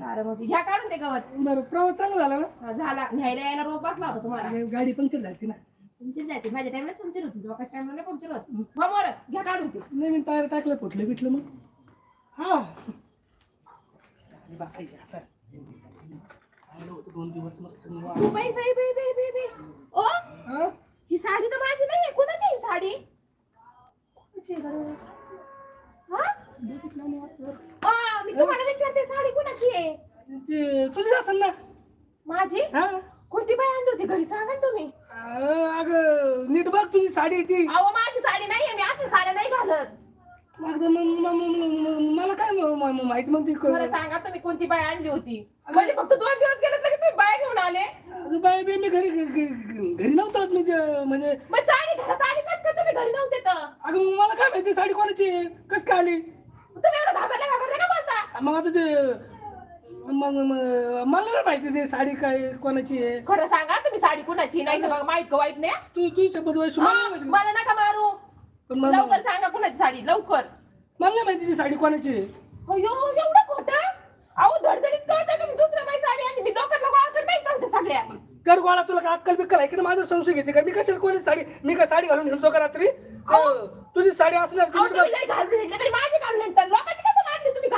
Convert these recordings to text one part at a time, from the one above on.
बारामती घ्या काढून ते गवत. बरं प्रवास चांगला झाला ना? हा, झाला. न्यायला यायला रोप बसला होता तुम्हाला. अरे, गाडी पंक्चर झाली ना. तुमचीच जाते माझ्या टाइमला पंक्चर होती. लोकांच्या टाइमला पंक्चर होती. हो बरं घ्या काढून ते. नवीन टायर टाकलं फुटलं बिटलं मग. हा. बाई, आता. आलो होतो दोन दिवस मस्त निवांत. तू बाई बाई बाई बाई बाई बाई. ओ हा? ही साडी तर माझी नाहीये. कोणाची आहे ही साडी? कोणाची आहे बरं? हा? मी तुम्हाला विचारते साडी कोणाची आहे? ते तुझी असेल ना. माझी? हा. कोणती बाई आणली होती? घरी सांगा ना तुम्ही. अगं नीट बघ तुझी साडी आहे ती. अहो माझी साडी नाहीये मी असली साड्या नाही घालत. मग मग- मग- मग- मग- मग- मला काय म- म- माहिती मग ती क- खरं सांगा तुम्ही कोणती बाई आणली होती? म्हणजे फक्त दोन दिवस गेले तरी तुम्ही बाय घेऊन आले. अगं बाई बाई मी घरी घरी- नव्हतात मी ते- म्हणजे मग साडी घरात आली कस का तुम्ही घरी नव्हते तर? अगं मग मला काय माहिती साडी कोणाची आहे? कस काय आली? तुम्ही एवढं घाबरले घाबरले का मग आता ते मग मग- मला नाही माहिती ते साडी काय कोणाची आहे? खरं सांगा तुम्ही साडी कुणाची नाही तर बघा माहीत का वाईट नाही? तू तू शपथ मला नाही माहिती. मला नका मारू. पण मला लवकर सांगा कुणाची साडी लवकर. मला नाही माहिती ती साडी कोणाची आहे. अयो एवढं खोटं? अहो धडधडीत कळतंय तुम्ही दुसऱ्या बाई साडी आणि मी डोक्यात गोळा नाही त्यांच्या सगळ्या. कर गोळा तुला काय अक्कल बिक्कल आहे की नाही? माझा संशय घेते का? मी कशाला कोणाची साडी मी काय साडी घालून हिंडतो का रात्री? अं, तुझी साडी असणार अहो तुम्ही. जरी घालून हिंडले तरी माझी घालून हिंडतात लोकांची कसं मांडली तुम्ही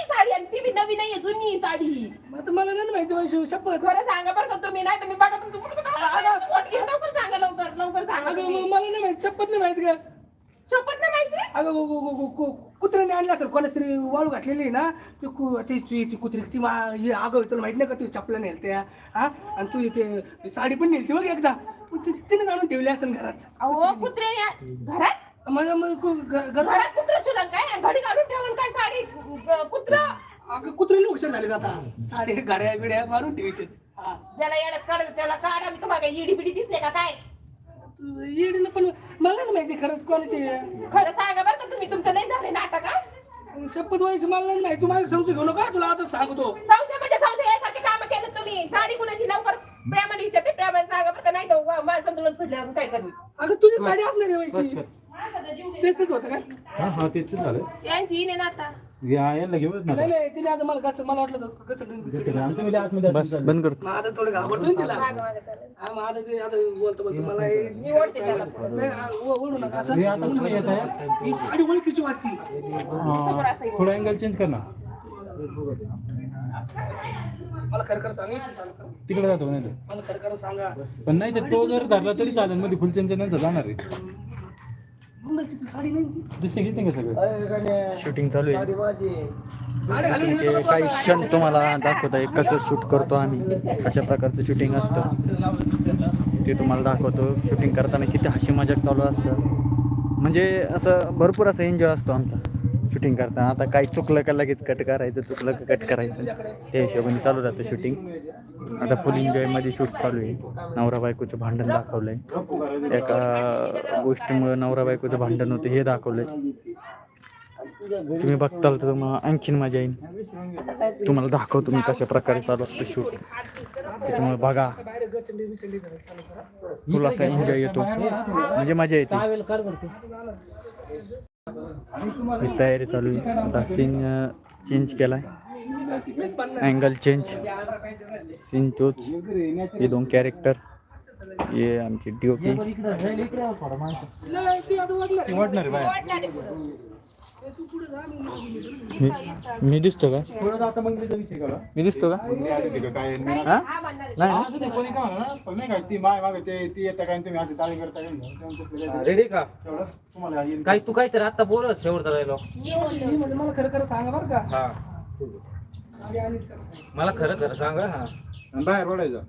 कुणाची साडी आणि ती बी नवी नाहीये जुनी साडी. मग आता मला नाही माहिती वैशू शपथ. खरं सांगा बरं का तुम्ही नाही तुम्ही बघा तुमचं मुलगा काय पोट घेऊन लवकर सांगा लवकर लवकर सांगा अगं तुम्ही. मग मला नाही माहिती शपथ नाही माहिती का? शपथ नाही माहिती? अगं गो- गो- गो- गो- गो- कुत्र्याने आणलं असेल कोणाच तरी वाळू घातलेली आहे ना ती कु- ती ती ती कुत्री ती मा- हे अगं तुला माहीत नाही का तू चपला नेलत्या हा? आणि तू इथे साडी पण नेलती बघ एकदा? तू तिने आणून ठेवली असेल घरात. अहो कुत्रे घरात? मग मग कु- घ- घरात घरात कुत्र शिरण काय? घडी घालून ठेवून काय साडी? कुत्र? अगं कुत्र्याला हुशार झाले आता. साडी गाड्या बिड्या मारून ठेवते हा. ज्याला येड्यात काढत त्याला काढा. मी तुम्हाला काय इडी बिडी दिसले का काय? तू येडीनं पण मला नाही माहिती खरंच कोणाची आहे. खरं सांगा बरं का तुम्ही. तुमचं नाही झाले नाटक हा? शपथ व्हायची मला नाही माहिती. माझी समजून घेऊ नका. तुला आता सांगतो. संशय म्हणजे संशय. यासारखे काम केलं तुम्ही. साडी कुणाची? लवकर प्रेमाने विचारते. प्रेमाने सांगा बरं का. नाही तर वा- माझं संतुलन फिरल्यावर काय करू? अगं तुझी साडी असणार आहे व्हायची. तेच तेच होतं काय हा हा तेच झालं यांची इन आहे ना आता या नाही नाही तिने मला गच मला वाटलं होतं गचडून बिचडून. आमच्या मध्ये आतमध्ये बस बंद करतो मग आता थोडं घाबरतोय ना तिला मागं मागं चालेल. हा, मग आता ते आता बोलतो बोलतो मला हे- मी ओढते त्याला पुढं. नाही, हा, ओ- ओढू नका असं. हे आता कुठे येत आहे ही साडी ओळखीची वाटती समोर असं येऊ. थोडा अँगल चेंज कर ना मला खरं खरं सांगा इथून चालू करा. तिकडे जातो नाही तर. मला खरं खरं सांगा पण नाही तर तो जर धरला तरी चालेल मध्ये फुल चेंज नंतर जाणार आहे मंगलची ती साडी नाही ती. दुसरे घेते का सगळं? शूटिंग चालू आहे. साडी घालून होता काही क्षण तुम्हाला दाखवत आहे कसं शूट करतो आम्ही कशा प्रकारचं शूटिंग असतं. ते तुम्हाला दाखवतो शूटिंग करताना किती हशी मजाक चालू असतं. म्हणजे असं भरपूर असं एन्जॉय असतो आमचा. शूटिंग करताना आता काही चुकलं का लगेच कट करायचं चुकलं का कट करायचं? त्या हिशोबाने चालू जातं शूटिंग आता फुल एन्जॉयमध्ये शूट चालू आहे. नवरा बायकोचं भांडण दाखवलं आहे एका गोष्टीमुळे नवरा बायकोचं भांडण होतं हे दाखवलं आहे तुम्ही बघताल तर मग आणखीन मजा येईल. तुम्हाला दाखवतो मी कशा प्रकारे चालू असतं शूट त्याच्यामुळे बघा. तुला असा एन्जॉय येतो. म्हणजे मजा येते. ही तयारी चालू आहे. आता सीन चेंज केलाय. अँगल चेंज सीन तोच. हे दोन कॅरेक्टर हे आमची डी मी दिसतो का? थोडं आता मंगलीचा विषय काढा मी दिसतो का? आली काय? हा. नाही हा, ना? असू दे, कोणी काय म्हणा पण नाही काय ती माय मागे ते ती येतं काय आणि तुम्ही असे चाळी करता काय. तेव्हा रेडी का? तेवढं तुम्हाला येईल. काही तू काहीतरी आता बोल शेवटचा राहिलो मी मला खरं खरं सांगा बरं का. हा. साडी आली कसं काय? मला खरं खरं सांगा हा. आणि बाहेर पडायचं.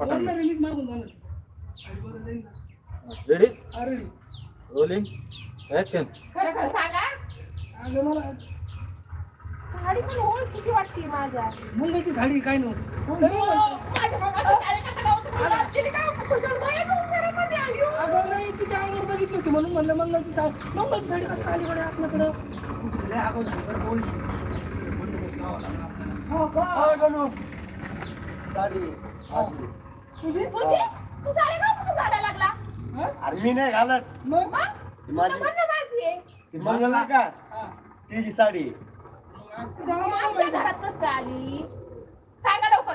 वाटणार आहे, मीच मागून जाणार. साडी बरं जाईल ना. रेडी. रोलिंग ऍक्शन खरं खरं सांगा. अगं मला साडी पण ओळखीची वाटते माझ्या मंगलची साडी काय नव्हतं तरी हो, म्हणतो. माझ्या साडी? खुशाल घरामध्ये आली हो. अगं नाही तिच्या अंगावर बघितली होती म्हणून म्हणलं मंगलची साडी मंगलची साडी कसं आली कडे आपल्याकडं लय झाली बरं आपल्याला. हो का? हा, गणू. तुझी तुझी तू साडी का घालायला लागला हा? अरे मी नाही घालत मग मग तुझं म्हणणं माझी आहे ती मंगला का. तिची साडी. आमच्या घरात कसं काय आली सांगा लवकर.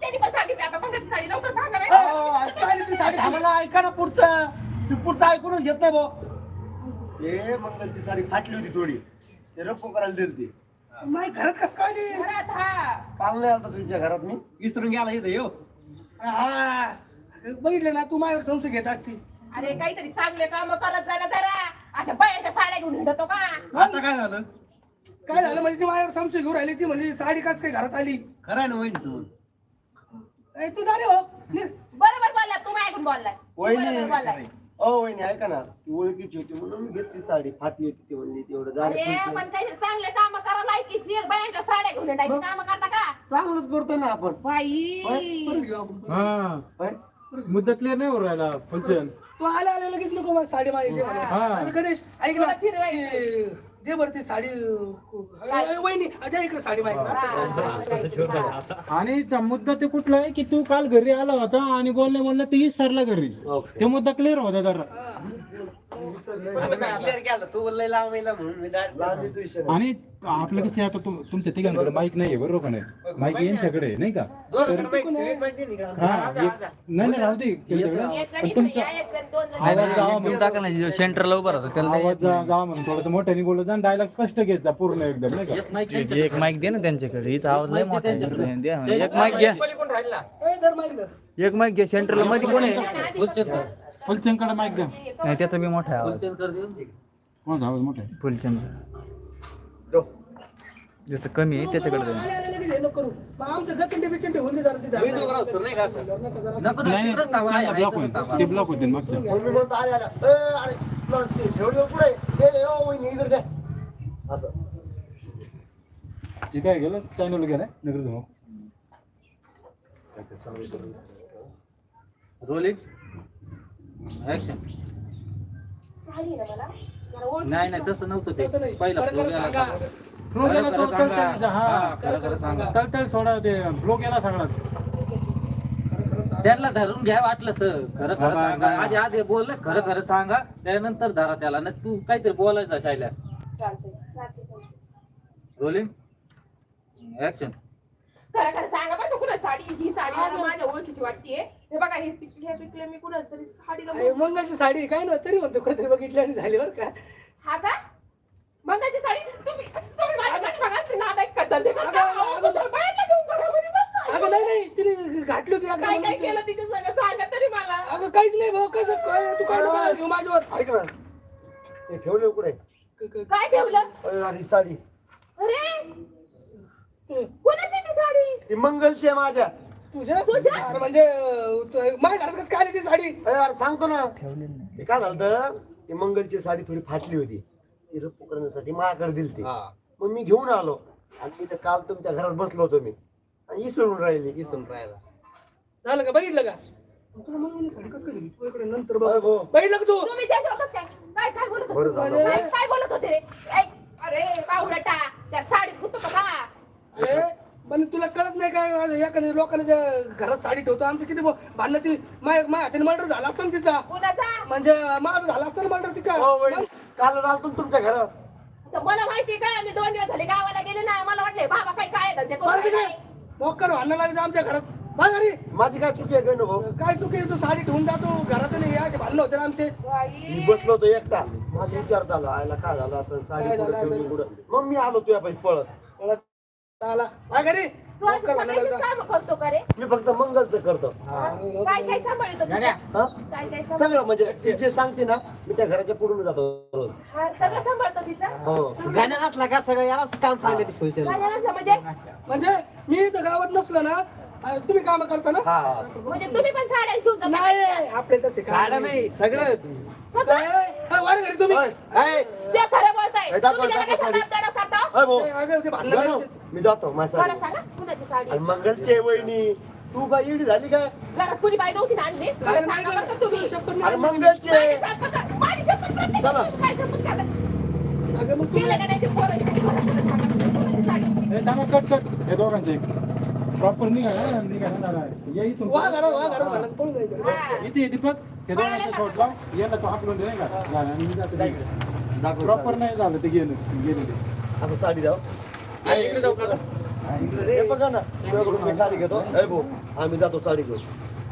त्यांनी पण सांगितलं आता साडी लवकर सांगा नाही. अहो, असं काय ती साडी आम्हाला ऐका ना पुढचं. मी पुढचं ऐकूनच घेत नाही भाऊ हे मंगलची साडी फाटली होती थोडी. ते रप्पो करायला दिली ती नाही घरात कसं काय आली? घरात हा. पाहुणे आलता तुमच्या घरात मी. विसरून गेला इथं येऊ हा. बघितलं ना तू माझ्यावर संशय घेत असती. अरे काहीतरी चांगले काम करत जा ना जरा. अशा बायाच्या साड्या घेऊन हिंडतो का? आता काय झालं? काय झालं म्हणजे ती माझ्यावर संशय घेऊन राहिली ती म्हणजे साडी कस काय घरात आली? खरं आहे ना वहिनी ए, तू जा रे हो. बरोबर बोलला तुम्ही ऐकून बोललाय बरोबर बोललाय वहिनी ओ वहिनी ऐका ना ती ओळखीची होती म्हणून मी घेतली साडी फाटली होती ती म्हणली तेवढं झालं अरे. पण काहीतरी चांगले काम करा लायकी बायांच्या साड्या घेऊन हिंडायची काम करता का? चांगलंच करतोय ना आपण. बाई. परत घेऊ आपण. हा. होय? मुद्दा क्लिअर नाही होऊ राहिला फुलचंद. तू आल्या आल्या लगेच नको मला साडी हा. अरे गणेश ऐक ना. थोडं फिरवायचं. ते- दे बरं ती साडी. अ, वहिनी अजय इकडे साडी माहिती आणि त्या मुद्दा ते कुठला आहे की तू काल घरी आला होता आणि बोलल्या बोलल्या ते सरला घरी. ते मुद्दा क्लिअर होता जरा. तू बोललाय म्हणून मी विषय नाही. आणि आपलं कसं आहे आता तुम- तुमच्या तिघांकडे माईक नाहीये बरोबर का नाही? माईक यांच्याकडे आहे, नाही का? दोन माहिती- नाही का? हा एक- नाही नाही राहू दे पण तुमचा आवाज म्हणून. टाका सेंटरला उभा राहतो त्याला आवाज जा जा म्हणून थोडस मोठ्याने बोलत जा डायलॉग स्पष्ट घेत जा पूर्ण एकदम नाही का? एक- एक माईक दे ना त्यांच्याकडे हिचा आवाज लय मोठा आहे. एक माईक घ्या. एक माईक घ्या सेंटरला मध्ये कोण आहे? फुलचंदकडे माईक द्या. नाही त्याचा बी मोठा आहे आवाज. माझा आवाज मोठा आहे. फुलचंद. दो. ज्याचं कमी आहे त्याच्याकडे. मी असतो, नाही. नाही ब्लॉक होईल. ते ब्लॉक होतील मागच्या. मग मी म्हणतो आले आले. ए, अरे, तुला ते काय गेलं. चॅनल गेलं. नगर धुमो रोलिंग. साडी ना मला. जरा ओळख नाही नाही तसं नव्हतं ते. नाही. पहिला खरं खरं सांगा. फ्लो गेला खरं तो खरं तळतळीचा, सांगा. हा. खरं खरं सांगा. तळतळ सोडा ते. फ्लो गेला सगळा त्यांना धरून घ्या वाटलं तर खरं खरं बाबा, सांगा. आधी आधी बोलले खरं खरं सांगा. त्यानंतर धरा त्याला. ना तू काहीतरी बोलायचं शायला चालतंय. चालतंय, चालतंय. रोलिंग ऍक्शन खरं खरं सांगा बरं का कुणा साडी? ही साडी मला माझ्या ओळखीची वाटतेय. हे बघा हे पिकले हे पिकले मी कुणाच तरी साडीला अरे, मंगळची साडी काय नव्हतं तरी म्हणतो कुठेतरी बघितली आणि झाली बरं का. हा का? मंगाची साडी? तुम्ही तुम्ही माझ्यासाठी बघा असते नाटक करताल ते. अगं, अगं, अगं. बाहेरला घेऊन घरामध्ये बसता. अगं नाही नाही तिने घातली होती अगं काय काय केलं तिच्या सगळं सांगा तरी मला. अगं काहीच नाही भाऊ कसं काय तू काय नको घेऊ माझ्यावर. ऐक ना. ते ठेवलं कुठे? काय ठेवलं? अरे, अरे साडी. अरे! कोणाची ती साडी? ती मंगलची आहे माझ्या. तुझ्या तुझ्या? अरे म्हणजे अं, तू- माझ्या घरात कसं काय आली ती साडी. अरे अरे सांगतो ना. ते काय झालं होतं, ती मंगलची साडी थोडी फाटली होती. ती रप्पू करण्यासाठी माझ्याकडे दिली ती मग मी घेऊन आलो. आणि मी तर काल तुमच्या घरात बसलो होतो मी. आणि इसरून राहिली. इसरून राहायला झालं का? बघितलं का? तुला मग साडी कसं काय दिली? तू इकडे नंतर बघ. अरे भाऊ. बघितलं का तू? तुम्ही त्याच्यावर काय काय काय बोलत बरं होते झालं. काय काय बोलत होते रे? ऐ, अरे बावळटा त्या साडीत होतो का? अरे पण तुला कळत नाही काय एखाद्या लोकांना ज्या घरात साडी ठेवतो आमचं किती भांडणं ती माझ्या माझ्या हाताने मर्डर झाला असतं ना तिचा. कोणाचा? म्हणजे माझं झालं असतं ना मर्डर तिच्या. हो काल आलतो ना तुमच्या घरात? तर मला माहितीये काय मी दोन दिवस झाले गावाला गेले ना मला वाटले बाबा काही काय धंदे करून तिकडे राहिलाय. मोकर भांडणं लागायचं आमच्या घरात. बघ अरे माझी काय चुकी आहे गण भाऊ? काय चुकी आहे? तू साडी ठेवून जातो घरात नाही असे भांडणं होते ना आमचे. बाई. मी बसलो होतो एकटा. माझा विचार झाला आयला काय झालं असं? साडी काय कुठं झालं ठेवली असं? कुठं? मग मी आलो तुझ्या पैसे पळत पळत. आला. बघ अरे तू अशी मोकर भांडणं सगळ्याचीच लावता. कामं करतो का रे? मी फक्त मंगलचं करतो. काय काय सांभाळतो तुझं? हा? काय काय सांभाळ- सगळं म्हणजे ती जे सांगते ना मी त्या घराच्या पुढून जातो रोज. हा, सगळं सांभाळतो तिचं? हो. गाण्या असला का सगळं यालाच काम सांगते फुलच्या काय झालं म्हणजे? म्हणजे मी इथं गावात नसलो ना तुम्ही काम करता ना हा म्हणजे तुम्ही पण साड्या घेऊन जाता नाही आपले तसे काम साड्या नाही सगळं सगळं? काय? अं, वर घरी तुम्ही ओय, ऐ, ते खरं बोलताय ए, दाखव, तुम्ही त्याला दाखव कसं साडी. दाबदाडा करता? ओय भाऊ, ते अगं ते भांडणं गणू, लावते. मी जातो माझ्या मला साडी सांगा कुणाची साडी आणि मंगलची वहिनी तू काय इडी झाली काय घरात कुणी बाई नव्हती ना आणली अरे खरं नाही सांगा बरं का तुम्ही गं, शपथ अरे नाही. मंगलची माझी आहे शपथ- माझी शपथ प्रत्येक चला. गोष्टीत शपथ घालत? अगं मग केलं का नाही ते पोरं इकडे घरात तुला सांगा, कुणाची साडी होती? हे कट कट हे दोघांचं एक प्रॉपर निघा ना निघा ना दादा या इथून वा घरात वा घरात भांडण पळून जायचं हा. इथे ये दीपक ते दोघांचा शॉट लाव याला तो हाकलून दे नाही का झालं, आणि मी जातो दाखव प्रॉपर साडी. नाही झालं ते गेलं गेलं ते असं साडी जाऊ हे बघा ना तुझ्याकडून मी साडी घेतो ए भाऊ आम्ही जातो साडी घेऊन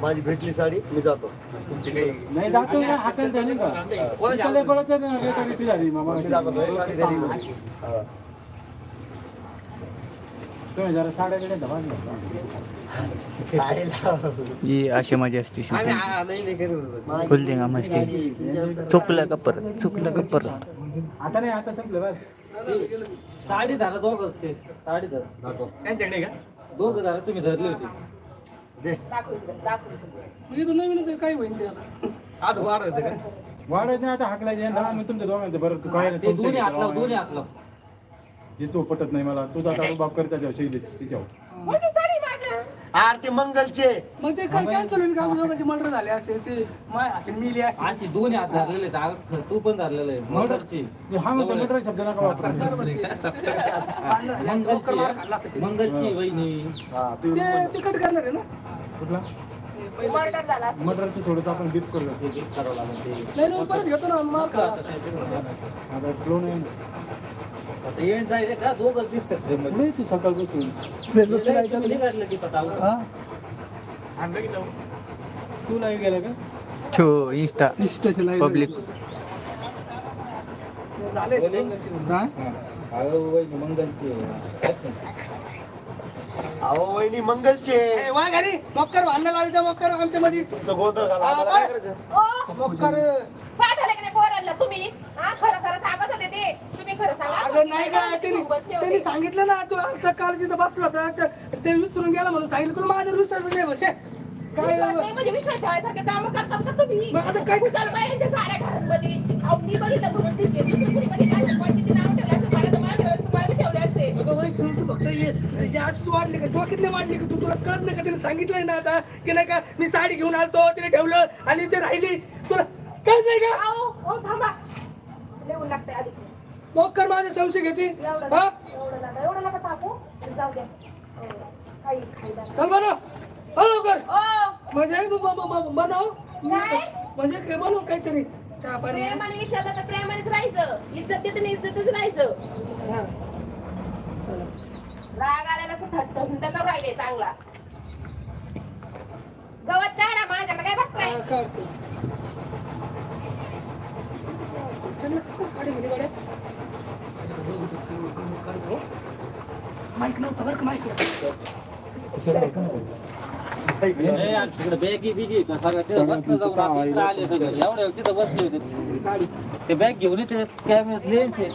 माझी भेटली साडी मी जातो नाही जातो ना हाताने झाली का ना रेटारेटी झाली मामा मी जातो हे साडी. हा. ही अशी मजा असते फुल धिंगा मस्ती. चुकलं का परत? चुकलं का परत? आता नाही आता संपलं साडी धरा दोघं ते साडी धर. दाखव. दोघं धरा तुम्ही धरली होती. नवीन काय होईल ते आता? आज वाढ का? वाढायचं नाही आता हाकलायचे. तुमच्या दोघांचं बरं काय दोन्ही हाकला दोन्ही हाकला जे तू पटत नाही मला तुझा आता बाप कर त्याच्यावर शैली तिच्यावर. कोणती साडी माझ्या. आरती मंगलचे. मग ते काय कॅन्सल होईल का दोघांचे मर्डर झाले असे ते माय मिली अशी दोन्ही हात धरलेले आहेत. अगं, तू पण धरलेलं आहे. मर्डरची हा म्हणतो मटर शब्द नका वापरू लवकर मार खाल्ला असता मंगलची तिने. मंगलची वहिनी. हा तू ते तिकट करणार आहे ना? कुठला? मर्डर झाला असेल. थोडंसं आपण गिफ्ट करू ते gift करावं लागेल ते. नाही नाही परत घेतो ना मार खाल्ला. आता फ्लो नाही. आता दोघं दिसतात ते सकाळपासून तुम्ही निघालं की पता तू नाही गेला का? ठो इंस्टा पब्लिक झाले. अगं वहिनी मंगलची. अहो वहिनी मंगलचे. ए, वा घरी. मक्कर भांडणं लावायचं मक्कर आमच्या मध्ये तुमचं गोंधळ घाला आम्हाला काय करायचं? ओ, मक्कर. पाठवलं की नाही पोरांना तुम्ही? हा खरं खरं सांगत होते ते. तुम्ही खरं सांगा. अगं नाही का त्यांनी. त्यांनी सांगितलं ना तू आता काल तिथं बसला होता ते विसरून गेला म्हणून सांगितलं. तुला माझ्या विश्वास नाही बसे काय विश्वास नाही म्हणजे विश्वास ठेवायसारखे काम करतात का तुम्ही? मग आता काय- कुशाल बायांच्या साड्या घरांमध्ये. अहो, मी बघितलं म्हणून ठीक आहे दुसरं कोणी बघितलं असतं, कोणी किती नाव ठेवलं असतं, मला तर मला ठेवलं, तुम्हाला बी ठेवले असते. अगं बाई, सहन तू फक्त ये. जास्त वाढली का? डोक्यात नाही वाढली का? तू तुला कळत नाही का? तिने सांगितलंय ना आता की नाही का मी साडी घेऊन आलतो तिने ठेवलं आणि ते राहिली. तुला कळत नाही का? अहो, अहो, थांबा. लागतंय आधी. मग कर माझे संशय घेते. हा? एवढं नका तर जाऊ द्या काही चल हो लवकर. ओ म्हणजे बनव? म्हणजे काय बनव काहीतरी? चहा पाणी. प्रेमाने विचारलं तर प्रेमानेच राहायचं. इज्जत देते ना इज्जतच राहायचं. हा. चला. राग आल्याला असं थट्ट हिंद करून राहिले चांगला. गवत काढा माझ्याकडे काय बघताय हा, काढतो. चल, साडी ये गाड्या. माईक नव्हतं बरं का माईक बॅगी बिगी जाऊन तिथं बसले होते. ते बॅग घेऊन येते कॅमेऱ्यात लेन्स आहे